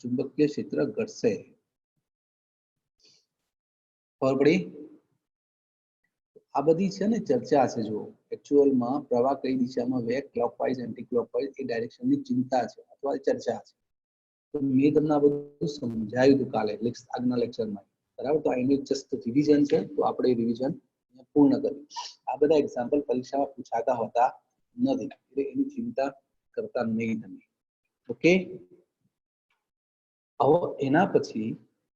ચુંબકીય ક્ષેત્ર ઘટશે. આ બધી છે ને ચર્ચા છે જો એકચ્યુઅલમાં પ્રવાહ કઈ દિશામાં વે ક્લોકવાઇઝ એન્ટી ક્લોકવાઇઝ એ ડાયરેક્શનની ચિંતા છે અથવા ચર્ચા છે. તો મેં તમને આ બધું સમજાવ્યું હતું કાલે આગના લેક્ચરમાં. બરાબર? તો એનું જસ્ટ રિવિઝન છે. તો આપણે રિવિઝન પૂર્ણ કર્યું. આ બધા એક્ઝામ્પલ પરીક્ષામાં પૂછાતા હોતા નથી. એટલે એની ચિંતા કરતા નહીં તમે ઓકે હવે એના પછી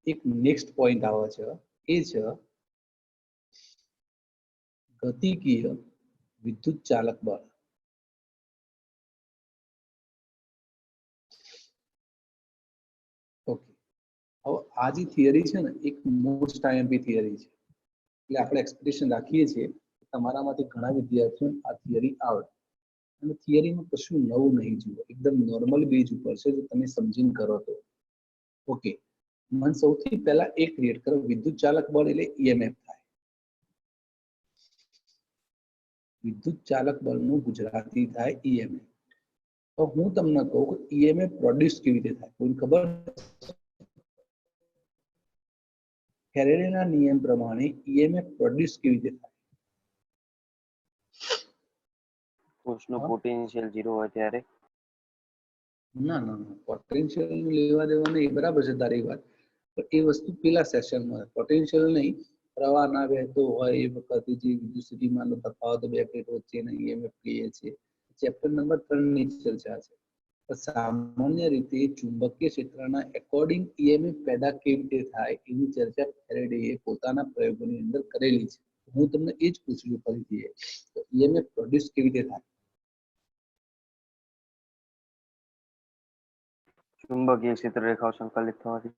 એક નેક્સ્ટ પોઈન્ટ આવે છે. એ છે ગતિકીય વિદ્યુત ચાલક બળ. ઓકે હવે આ જે થિયરી છે ને, એક મોસ્ટ આઈએમપી થિયરી છે. એટલે આપણે એક્સપેક્ટેશન રાખીએ છીએ તમારામાંથી ઘણા વિદ્યાર્થીઓ આ થિયરી આવડે. અને થિયરીમાં કશું નવું નહીં જુઓ. એકદમ નોર્મલ બેઝ ઉપર છે, જો તમે સમજીને કરો તો. ઓકે મન સૌથી પહેલા એ ક્રિએટ કરો, વિદ્યુત ચાલક બળ એટલે ઈએમએફ થાય. વિદ્યુત ચાલક બળનું ગુજરાતી થાય ઈએમએફ તો હું તમને કહું કે ઈએમએફ પ્રોડ્યુસ કેવી રીતે થાય? કોઈને ખબર? ફેરેડેના નિયમ પ્રમાણે ઈએમએફ પ્રોડ્યુસ કેવી રીતે થાય? કોષનું પોટેન્શિયલ 0 હોય ત્યારે? ના ના ના. પોટેન્શિયલ લેવા દેવા એ બરાબર છે તારી વાત. પણ એ વસ્તુ પેલા સેશનમાં પોટેન્શિયલ નહીં. પ્રવાહ ના વહેતો હોય એ વખતે જે વિદ્યુત સ્થિતિમાનનો તફાવત બે પ્લેટ વચ્ચેના ઈએમએફ કહીએ છીએ. ચેપ્ટર નંબર ત્રણની ચર્ચા છે. સામાન્ય રીતે ચુંબકીય ક્ષેત્રના એકોર્ડિંગ ઈએમએફ પેદા કેવી રીતે થાય એની ચર્ચા ફેરેડેએ પોતાના પ્રયોગોની અંદર કરેલી છે. હું તમને એ જ પૂછ્યું ફરીથી. તો ઈએમએફ પ્રોડ્યુસ કેવી રીતે થાય? ચુંબકીય ક્ષેત્ર રેખાઓ સંકલિત થવાથી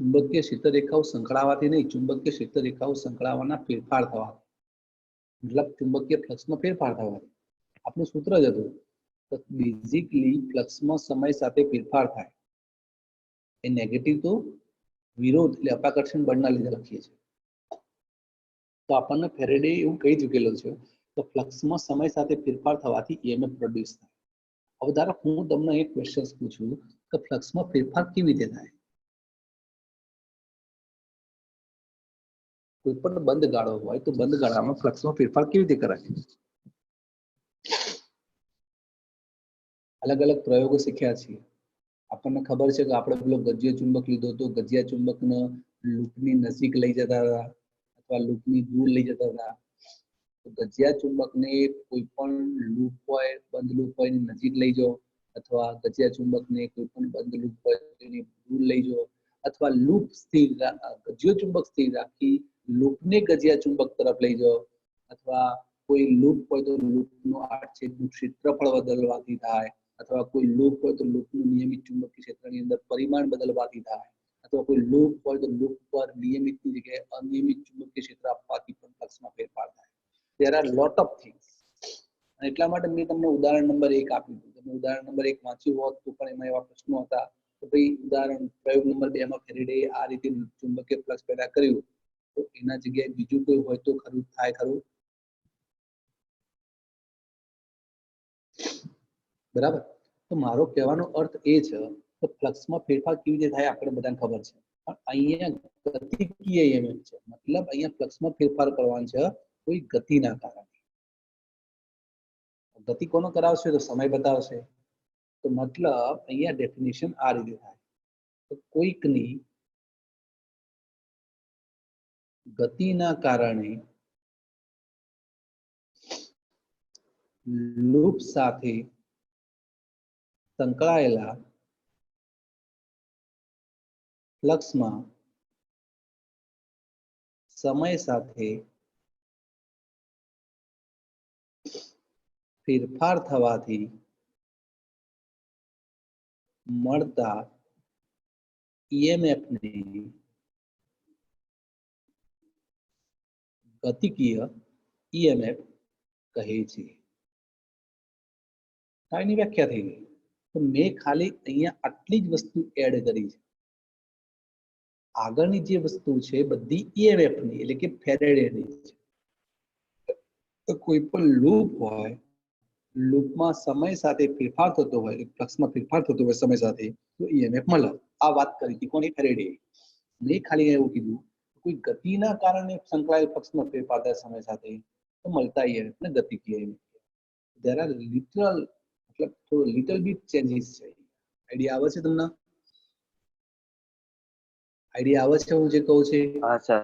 ચુંબકીય ક્ષેત્ર રેખાઓ સંકળાવાથી નહીં ચુંબકીય ક્ષેત્ર રેખાઓ સંકળાવાના ફેરફાર થવા મતલબ ચુંબકીય ફ્લક્સમાં ફેરફાર થવાથી આપણું સૂત્ર જ હતું તો બેઝિકલી ફ્લક્સમાં સમય સાથે ફેરફાર થાય એ નેગેટિવ તો વિરોધ એટલે અપાકર્ષણ બળના લીધે લખીએ છીએ તો આપણને ફેરેડે એવું કહી ચૂકેલો છે તો ફ્લક્સમાં સમય સાથે ફેરફાર થવાથી ઈએમએફ પ્રોડ્યુસ થાય હવે ધારો હું તમને એક ક્વેશ્ચન પૂછું કે ફ્લક્સમાં ફેરફાર કેવી રીતે થાય? કોઈ પણ બંધ ગાળો હોય તો બંધ ગાળામાં ફ્લક્સમાં ફેરફાર કેવી રીતે કરાય? અલગ અલગ પ્રયોગો શીખ્યા છીએ. આપણને ખબર છે કે આપણે પેલો ગજ્ય ચુંબક લીધો તો ગજિયા ચુંબકને લૂપની નજીક લઈ જતા હતા અથવા લૂપની દૂર લઈ જતા હતા. ગજિયા ચુંબકને કોઈ પણ લૂપ હોય, બંધ લૂપ હોય નજીક લઈ જાઓ, અથવા ગજિયા ચુંબકને કોઈ પણ બંધ લૂપ હોય દૂર લઈ જાઓ, અથવા લૂપ સ્થિર ગજિયો ચુંબક સ્થિર રાખી લૂપને ગજિયા ચુંબક તરફ લઈ જાઓ, અથવા કોઈ લૂપ હોય તો લૂપનું આડછેદનું ક્ષેત્રફળ બદલવાથી થાય, અથવા કોઈ લૂપ હોય તો લૂપનું નિયમિત ચુંબકીય ક્ષેત્રની અંદર પરિમાણ બદલવાથી થાય, અથવા કોઈ લૂપ હોય તો લૂપ પર નિયમિતની જગ્યાએ અનિયમિત ચુંબકીય ક્ષેત્ર આપવાથી પણ ફ્લક્સમાં ફેરફાર થાય. Are lot of things. અને એટલા માટે મેં તમને ઉદાહરણ નંબર એક આપ્યું હતું. તમે ઉદાહરણ નંબર એક વાંચ્યું હોત તો પણ એમાં એવા પ્રશ્નો હતા કે ભાઈ ઉદાહરણ પ્રયોગ નંબર બે માં ફેરેડે આ રીતે ચુંબકીય ફ્લક્સ પેદા કર્યું. તો એના જગ્યાએ બીજું કોઈ હોય તો ખરું, થાય ખરું? બરાબર? તો મારો કહેવાનો અર્થ એ છે કે ફ્લક્સમાં ફેરફાર કેવી રીતે થાય આપણે બધાને ખબર છે. પણ અહીંયા ગતિકીય EMF છે. મતલબ અહીંયા ફ્લક્સમાં ફેરફાર કરવાનો છે કોઈ ગતિના કારણે. ગતિ કોનો કરાવશે તો સમય બતાવશે. તો મતલબ અહીંયા ડેફિનેશન આ રીતે થાય. તો કોઈકની ગતિના કારણે લૂપ સાથે સંકળાયેલા ફ્લક્સમાં સમય સાથે ફેરફાર થવાથી મળતા EMF ને ગતિકીય ઈએમએફ કહે છે એની વ્યાખ્યા થઈ ગઈ તો મેં ખાલી અહીંયા આટલી જ વસ્તુ એડ કરી છે આગળની જે વસ્તુ છે બધી ઈએમએફની એટલે કે ફેરેડેની છે કોઈ પણ લૂપ હોય લૂપમાં સમય સાથે ફેરફાર થતો હોય ફ્લક્સમાં ફેરફાર થતો હોય સમય સાથે તો ઈએમએફ મળે આ વાત કરી હતી કોની? ફેરેડે મેં ખાલી એવું કીધું કોઈ ગતિના કારણે સંકળાયેલ ફ્લક્સમાં ફેરફાર થાય સમય સાથે તો મળતા ઈએમએફ ને ગતિ કહીએ દેર આર લિટરલ મતલબ થોડો લિટલ બીટ ચેન્જીસ છે. આઈડિયા આવે છે તમને? આઈડિયા આવે છે હું જે કહું છે? હા સર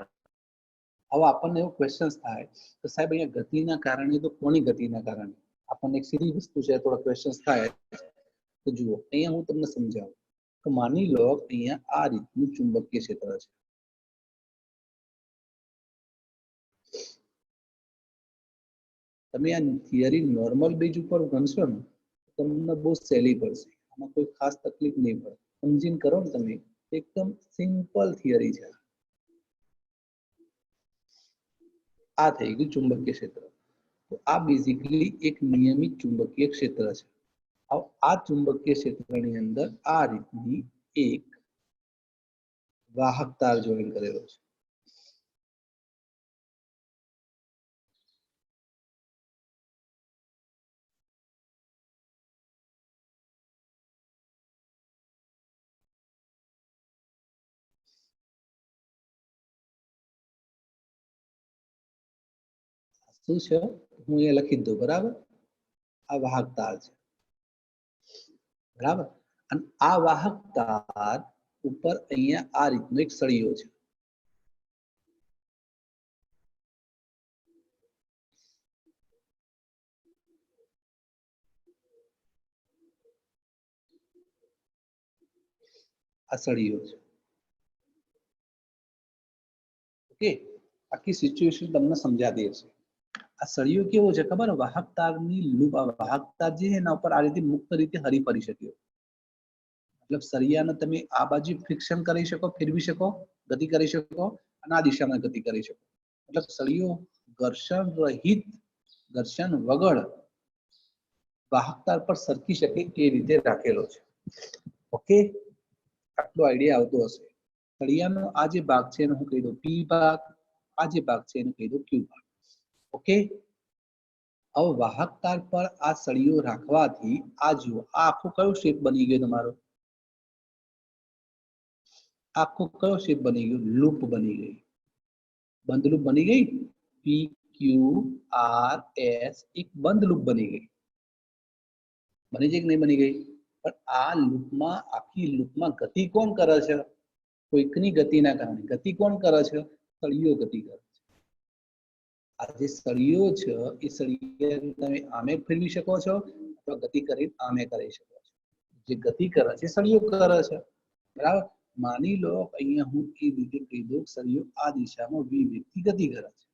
હવે આપણને એવો ક્વેશ્ચન થાય તો સાહેબ અહીંયા ગતિના કારણે તો કોની ગતિના કારણે? આપણને એક સીધી વસ્તુ છે, થોડા ક્વેશ્ચન થાય તો જુઓ, અહીંયા હું તમને સમજાવું તો માની લો અહીંયા આ રીતનું ચુંબકીય ક્ષેત્ર છે. તમે આ થિયરી નોર્મલ બેઝ ઉપર ગણશો ને તમને બહુ સહેલી પડશે. આમાં કોઈ ખાસ તકલીફ નહીં પડે. સમજીને કરો ને તમે, એકદમ સિમ્પલ થિયરી છે. આ થઈ ગયું ચુંબકીય ક્ષેત્ર. તો આ બેઝિકલી એક નિયમિત ચુંબકીય ક્ષેત્ર છે. આ ચુંબકીય ક્ષેત્રની અંદર આ રીતની એક વાહક તાર જોઈન કરેલો છે. શું છે? હું અહીંયા લખી જ દઉં, બરાબર? આ વાહક તાર છે. બરાબર? અને આ વાહક તાર ઉપર અહીંયા આ રીતનો એક સળિયો છે. આ સળિયો છે. ઓકે? આખી સિચ્યુએશન તમને સમજાતી હશે આ સળિયો કેવો છે ખબર? વાહક તારની લૂપ વાહક તાર જે એના ઉપર આ રીતે મુક્ત રીતે હરી ફરી શકે. મતલબ સળિયાને તમે આ બાજુ ફ્રિક્શન કરી શકો, ફેરવી શકો, ગતિ કરી શકો અને આ દિશામાં ગતિ કરી શકો. મતલબ સળિયો ઘર્ષણ રહિત ઘર્ષણ વગર વાહક તાર પર સરકી શકે એ રીતે રાખેલો છે. ઓકે? આટલો આઈડિયા આવતો હશે. સળિયાનો આ જે ભાગ છે એનું હું કહી દઉં પી ભાગ, આ જે ભાગ છે એનું કહી દઉં ક્યુ ભાગ. ઓકે? હવે વાહક તાર પર આ સળીઓ રાખવાથી આ જુઓ, આ આખો કયો શેપ બની ગયો તમારો? આખો કયો શેપ બની ગયો? લૂપ બની ગઈ. બંધ લૂપ બની ગઈ? પી ક્યુ આર એસ એક બંધ લૂપ બની ગઈ. બની છે કે નહીં બની ગઈ? પણ આ લૂપમાં, આખી લૂપમાં ગતિ કોણ કરે છે? કોઈકની ગતિના કારણે. ગતિ કોણ કરે છે? સળિયો ગતિ કરે. આ જે સળીઓ છે, એ સળિયાને તમે આમે ફેરવી શકો છો, અથવા ગતિ કરી આમે કરી શકો છો. જે ગતિ કરે છે સળીઓ કરે છે. બરાબર? માની લો અહીંયા હું એ રીતે કહી કે આ દિશામાં વી વ્યક્તિ ગતિ કરે છે.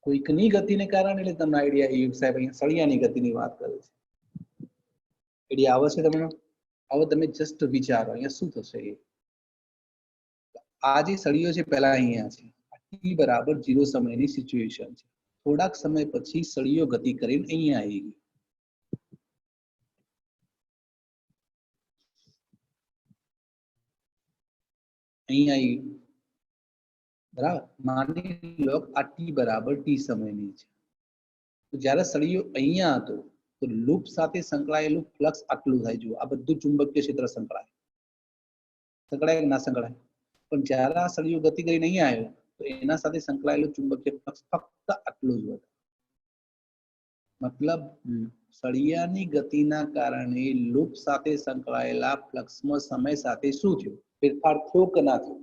કોઈકની ગતિને કારણે, એટલે તમને આઈડિયા એ સાહેબ અહીંયા સળિયાની ગતિની વાત કરે છે. આઈડિયા આવે છે તમને? હવે તમે જસ્ટ વિચારો, અહીંયા શું થશે એ? આ જે સળિયો છે પહેલા અહીંયા છે. ટી બરાબર જીરો સમયની સિચ્યુએશન છે. થોડાક સમય પછી સળિયો ગતિ કરીને અહીંયા આવી ગઈ અહીંયા આવી બરાબર? માની લો આ ટી બરાબર ટી સમયની છે. તો જ્યારે સળિયો અહીંયા હતો, તો લૂપ સાથે સંકળાયેલું ફ્લક્સ આટલું થાય. જુઓ, આ બધું ચુંબકીય ક્ષેત્ર સંકળાય. સંકળાય કે ના સંકળાય? પણ જ્યારે આ સળિયો ગતિ કરીને અહીંયા આવ્યો તો એના સાથે સંકળાયેલું ચુંબકીય ફ્લક્સ ફક્ત આટલું જ વધે મતલબ સળિયાની ગતિના કારણે લૂપ સાથે સંકળાયેલા ફ્લક્સમાં સમય સાથે શું થયું? ફેરફાર થયો કે ના થયો?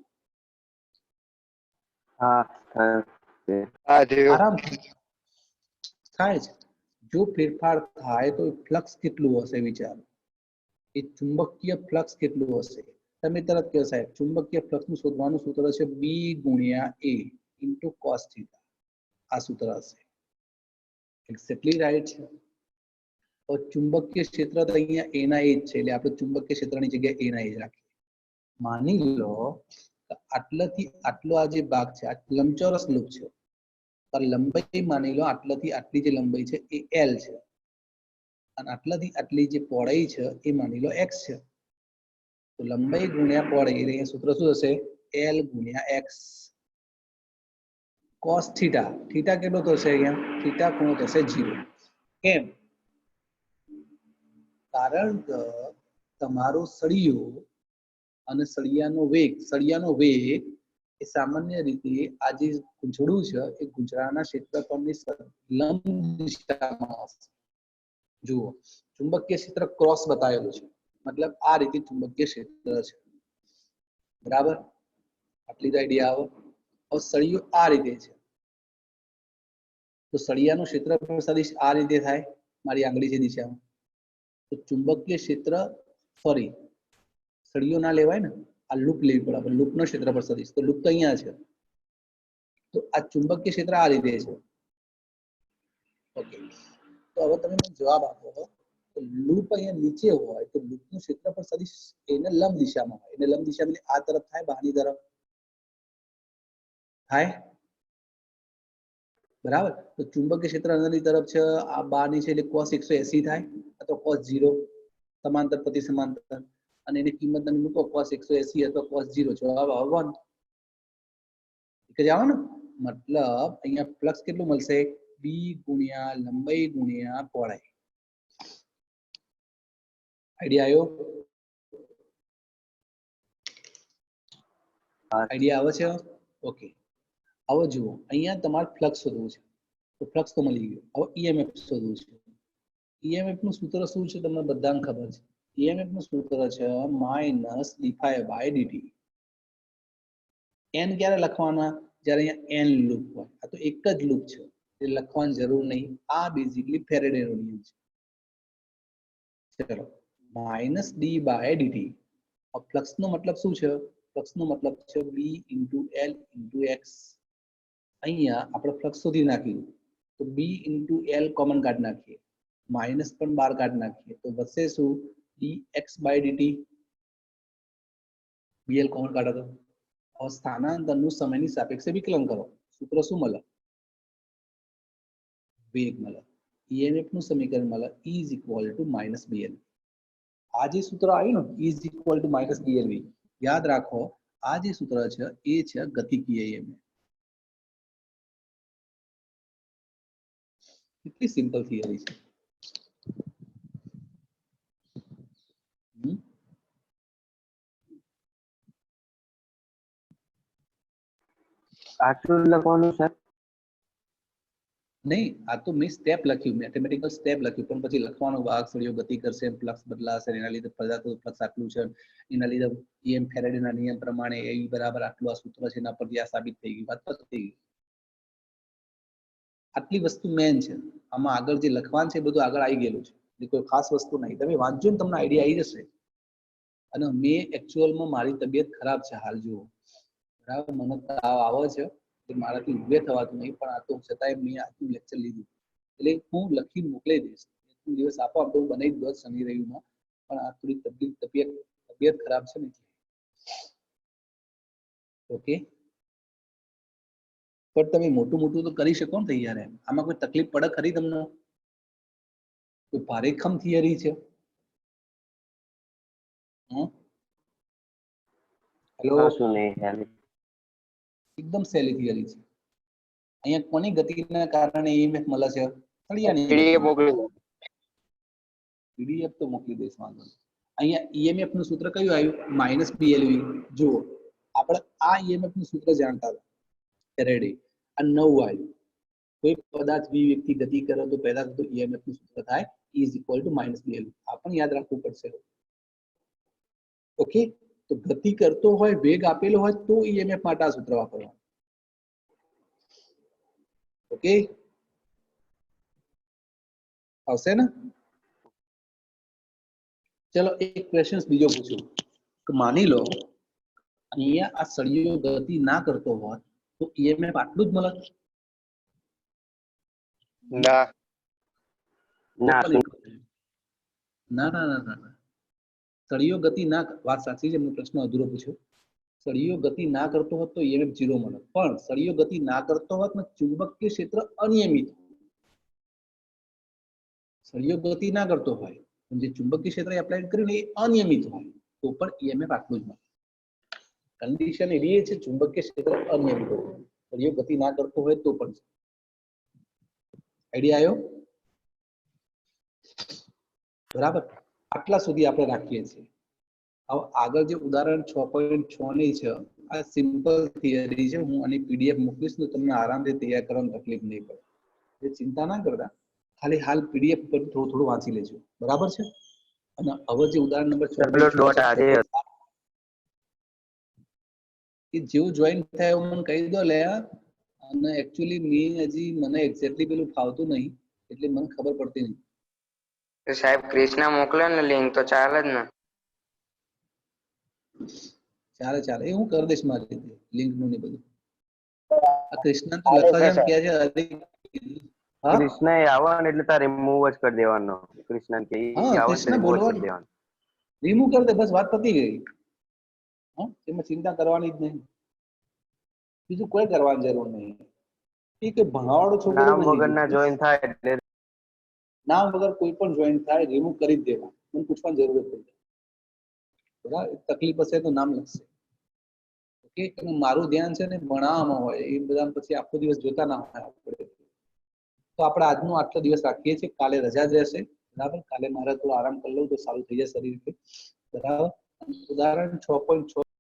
છે. જો ફેરફાર થાય તો ફ્લક્સ કેટલું હશે વિચારો? એ ચુંબકીય ફ્લક્સ કેટલું હશે? તમે તરત કહો સાહેબ, ચુંબકીય ફ્લક્સનું શોધવાનું સૂત્ર છે બી ગુણ્યા એ ઇન્ટુ કોસ થીટા આ સૂત્ર હશે. એક્ઝેક્ટલી રાઈટ છે. તો ચુંબકીય ક્ષેત્ર તો અહીંયા એના એ છે, એટલે આપણે ચુંબકીય ક્ષેત્રની જગ્યાએ એના એ રાખીએ. માની લો આટલાથી આટલો આ જે ભાગ છે, આ લંબચોરસ લૂપ છે. લંબાઈ માની લો આટલાથી આટલી જે લંબાઈ છે એ એલ છે. અને આટલાથી આટલી જે પહોળાઈ છે એ માની લો એક્સ છે. તો લંબાઈ ગુણ્યા પહોળાઈ એટલે સૂત્ર શું થશે એલ ગુણ્યા એક્સ કોસ થીટા થીટા કેટલો થશે અહીંયા? થીટા ખૂણો થશે જીરો કેમ? કારણ કે તમારો સળિયો અને સળિયાનો વેગ સળિયાનો વેગ એ સામાન્ય રીતે આ જે ગુંજળું છે, એ ગુંજરાના ક્ષેત્રફળની લંબ દિશામાં જુઓ. ચુંબકીય ક્ષેત્ર ક્રોસ બતાવેલું છે. મતલબ આ રીતે ચુંબકીય ક્ષેત્ર છે. બરાબર? આટલી તો આઈડિયા આવો. હવે સળિયો આ રીતે છે. તો સળિયાનું ક્ષેત્ર આ રીતે થાય. મારી આંગળી છે દિશામાં તો ચુંબકીય ક્ષેત્ર ફરી સળિયો ના લેવાય ને, આ લૂપ લેવી પડે આપણે. લૂપનો પર સદિશ. તો લૂપ તો અહીંયા છે. તો આ ચુંબકીય ક્ષેત્ર આ રીતે છે. ઓકે. તો હવે તમે જવાબ આપો. લૂપ અહીંયા નીચે હોય તો લૂપનું ક્ષેત્રફળ સદિશ એને લંબ દિશામાં હોય. એને લંબ દિશામાં આ તરફ થાય, બહારની તરફ થાય. બરાબર? તો ચુંબકીય ક્ષેત્ર અંદરની તરફ છે, આ બહારની છે એટલે cos 180 થાય, અથવા cos 0 સમાંતર, પ્રતિ સમાંતર. અને એની કિંમત તમે મૂકો, cos 180 અથવા cos 0 જવાબ આવે 1 એક જ આવે ને મતલબ અહીંયા ફ્લક્સ કેટલું મળશે? b ગુણ્યા લંબાઈ ગુણ્યા પહોળાઈ. આઈડિયા આવ્યો આઈડિયા આવે છે? ઓકે હવે જુઓ અહીંયા તમારે ફ્લક્સ શોધવું છે. તો ફ્લક્સ તો મળી ગયો. હવે ઈએમએફ શોધવું છે. ઈએમએફનું સૂત્ર શું છે તમને બધાને ખબર છે? ઈએમએફનું સૂત્ર છે minus d phi by DT N ક્યારે લખવાના? જ્યારે અહીંયા એન લૂપ હોય. આ તો એક જ લૂપ છે. એ લખવાની જરૂર નહીં. આ બેઝિકલી ફેરેડેનો નિયમ છે. ચલો. Minus D by DT flux નો મતલબ શું છે? ફ્લક્સ નો મતલબ છે B into L into X અહીંયા આપણે ફ્લક્સ શોધી નાખ્યું. તો બી ઇન્ટુ એલ કોમન કાઢી નાખીએ. માઇનસ પણ બાર કાઢી નાખીએ. તો વધશે શું? D X by DT BL common કાઢો તો. હવે સ્થાનાંતરનું સમયની સાપેક્ષે વિકલન કરો. સૂત્ર શું મળે? વેગ મળે. ઈએમએફનું સમીકરણ મળે. E is equal to minus BL આ જે સૂત્ર આવ્યું ને E is equal to minus BLV યાદ રાખો આ જે સૂત્ર છે એ છે ગતિકીય ઈએમએફ કેટલી સિમ્પલ થિયરી છે હમ? સાચું લખવાનું સર નહીં, આ તો મેં સ્ટેપ લખ્યું મેથેમેટિકલ સ્ટેપ લખ્યું, પણ પછી લખવાનો ભાગ સળિયો ગતિ કરશે ફ્લક્સ બદલાશે, એના લીધે પદાર્થ ફ્લક્સ આટલું છે, એના લીધે ઈએમ ફેરેડેના નિયમ પ્રમાણે એ બરાબર આટલું આ સૂત્ર છે, એના પરથી આ સાબિત થઈ ગયું, વાત પતી થઈ ગઈ. આટલી વસ્તુ મેન છે, આમાં આગળ જે લખવાનું છે એ બધું આગળ આવી ગયેલું છે એટલે કોઈ ખાસ વસ્તુ નહીં, તમે વાંચજો ને તમને આઈડિયા આવી જશે. અને મેં એકચ્યુઅલમાં મારી તબિયત ખરાબ છે, હાલ જુઓ. બરાબર, મને તાવ આવે છે કે મારાથી ઉભે થવાતું નહીં, પણ આ તો છતાંય મેં આજનું લેક્ચર લીધું. એટલે હું લખી મોકલી દઈશ. દિવસ આપો, આમ તો બનાવી દઉં શનિ રવિમાં, પણ આ થોડી તબિયત તબિયત તબિયત ખરાબ છે ને ઓકે પણ તમે મોટું મોટું તો કરી શકો ને તૈયાર એમ. આમાં કોઈ તકલીફ પડે ખરી તમને? કોઈ ભારેખમ થિયરી છે? હેલો શું એકદમ સહેલી થિયરી છે. અહીંયા કોની ગતિના કારણે ઈએમએફ મળે છે પીડીએફ તો મોકલી દઈશ વાંધો અહીંયા ઈએમએફનું સૂત્ર કયું આવ્યું? માઇનસ બીએલવી જુઓ આપણે આ ઈએમએફનું સૂત્ર જાણતા હતા. ફેરેડે આ નવું આવ્યું. કોઈ પદાર્થ બી વ્યક્તિ ગતિ કરે તો પહેલા તો ઈએમએફનું સૂત્ર થાય is equal to minus BLV આ પણ યાદ રાખવું પડશે. ઓકે તો ગતિ કરતો હોય વેગ આપેલો હોય તો ઈએમએફ માટે આ સૂત્ર વાપરવાનું ઓકે આવશે ને ચલો એક ક્વેશ્ચન બીજો પૂછું કે માની લો અહીંયા આ સળિયો ગતિ ના કરતો હોય તો ઈએમએફ આટલું જ મળે ના ના Total equal. ના ના ના ના ના સળિયો ગતિ ના વાત સાચી છે પ્રશ્ન અધૂરો પૂછ્યો. સળિયો ગતિ ના કરતો હોત તો ઈએમએફ ઝીરો મળત. પણ સળિયો ગતિ ના કરતો હોત ને ચુંબકીય ક્ષેત્ર અનિયમિત. સળિયો ગતિ ના કરતો હોય જે ચુંબકીય ક્ષેત્ર એપ્લાય કર્યું એ અનિયમિત હોય, તો પણ ઈએમએફ આટલું જ મળે. કન્ડિશન એવી છે, ચુંબકીય ક્ષેત્ર અનિયમિત હોય. સળિયો ગતિ ના કરતો હોય તો પણ. આઈડિયા આવ્યો? બરાબર? આટલા સુધી આપણે રાખીએ છીએ. હવે આગળ જે ઉદાહરણ છ પોઈન્ટ છ ની છે આ સિમ્પલ થિયરી છે હું આની પીડીએફ મોકલીશ તો તમને આરામથી તૈયાર કરવાની તકલીફ નહીં પડે. એ ચિંતા ના કરતા. ખાલી હાલ પીડીએફ પર થોડું થોડું વાંચી લેજો. બરાબર છે? અને હવે જે ઉદાહરણ નંબર છ કે જેવું જોઈન થાય એવું મને કહી દો લે અને એકચ્યુઅલી મેં હજી મને એક્ઝેક્ટલી પેલું ફાવતું નહીં એટલે મને ખબર પડતી નહીં. તો સાહેબ ક્રિષ્ના મોકલે ને લિંક તો ચાલે જ ને. ચાલે ચાલે. એ હું કરી દઈશ મારી રીતે લિંકનું ને બધું. આ કૃષ્ણ તો લખવા છે કે છે હરી- કૃષ્ણ એ આવવાનું એટલે તારે રિમૂવ જ કરી દેવાનો. કૃષ્ણ કે કૃષ્ણ બોલવાનું. રિમૂવ કરી દે બસ વાત પતી ગઈ. હા એમાં ચિંતા કરવાની જ નહીં. બીજું કોઈ કરવાની જરૂર નહીં. કે ભણાવાળો છોકરો નામ વગર વગરના જોઈન થાય એટલે નામ વગર કોઈ પણ જોઈન થાય રિમૂવ કરી દેવા મને પૂછવાની જરૂર જ જાય બરાબર તકલીફ હશે તો નામ લખશે. ઓકે? મારું ધ્યાન છે ને ભણાવવામાં હોય, એ બધા પછી આખો દિવસ જોતા ના હોય આપણે. તો આપણે આજનો આટલો દિવસ રાખીએ છીએ. કાલે રજા જ રહેશે. બરાબર? કાલે મારે થોડો આરામ કરી લઉં તો સારું થઈ જાય શરીર બરાબર? ઉદાહરણ છ પોઈન્ટ છ